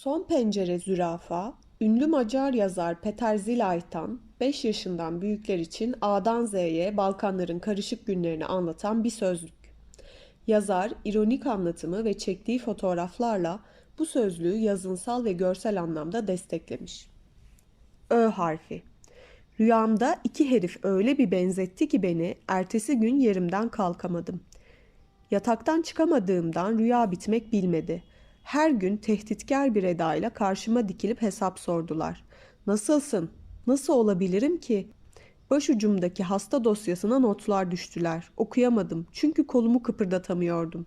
Son Pencere Zürafa, ünlü Macar yazar Peter Zilayt'tan 5 yaşından büyükler için A'dan Z'ye Balkanların karışık günlerini anlatan bir sözlük. Yazar, ironik anlatımı ve çektiği fotoğraflarla bu sözlüğü yazınsal ve görsel anlamda desteklemiş. Ö harfi. Rüyamda iki herif öyle bir benzetti ki beni, ertesi gün yerimden kalkamadım. Yataktan çıkamadığımdan rüya bitmek bilmedi. Her gün tehditkar bir edayla karşıma dikilip hesap sordular. Nasılsın? Nasıl olabilirim ki? Başucumdaki hasta dosyasına notlar düştüler. Okuyamadım çünkü kolumu kıpırdatamıyordum.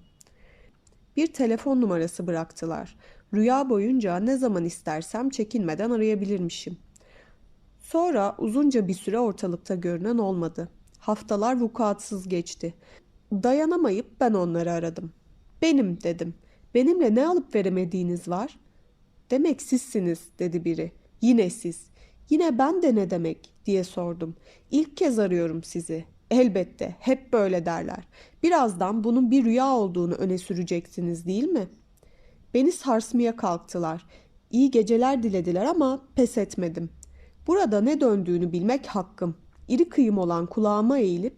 Bir telefon numarası bıraktılar. Rüya boyunca ne zaman istersem çekinmeden arayabilirmişim. Sonra uzunca bir süre ortalıkta görünen olmadı. Haftalar vukuatsız geçti. Dayanamayıp ben onları aradım. Benim dedim. Benimle ne alıp veremediğiniz var? Demek sizsiniz dedi biri. Yine siz. Yine ben de ne demek diye sordum. İlk kez arıyorum sizi. Elbette hep böyle derler. Birazdan bunun bir rüya olduğunu öne süreceksiniz değil mi? Beni sarsmaya kalktılar. İyi geceler dilediler ama pes etmedim. Burada ne döndüğünü bilmek hakkım. İri kıyım olan kulağıma eğilip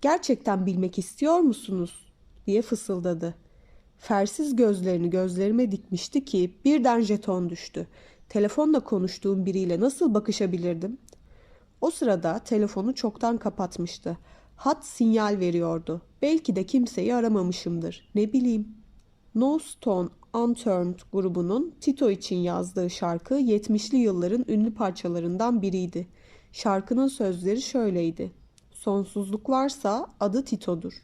gerçekten bilmek istiyor musunuz diye fısıldadı. Fersiz gözlerini gözlerime dikmişti ki birden jeton düştü. Telefonla konuştuğum biriyle nasıl bakışabilirdim? O sırada telefonu çoktan kapatmıştı. Hat sinyal veriyordu. Belki de kimseyi aramamışımdır. Ne bileyim. No Stone Unturned grubunun Tito için yazdığı şarkı 70'li yılların ünlü parçalarından biriydi. Şarkının sözleri şöyleydi. Sonsuzluk varsa adı Tito'dur.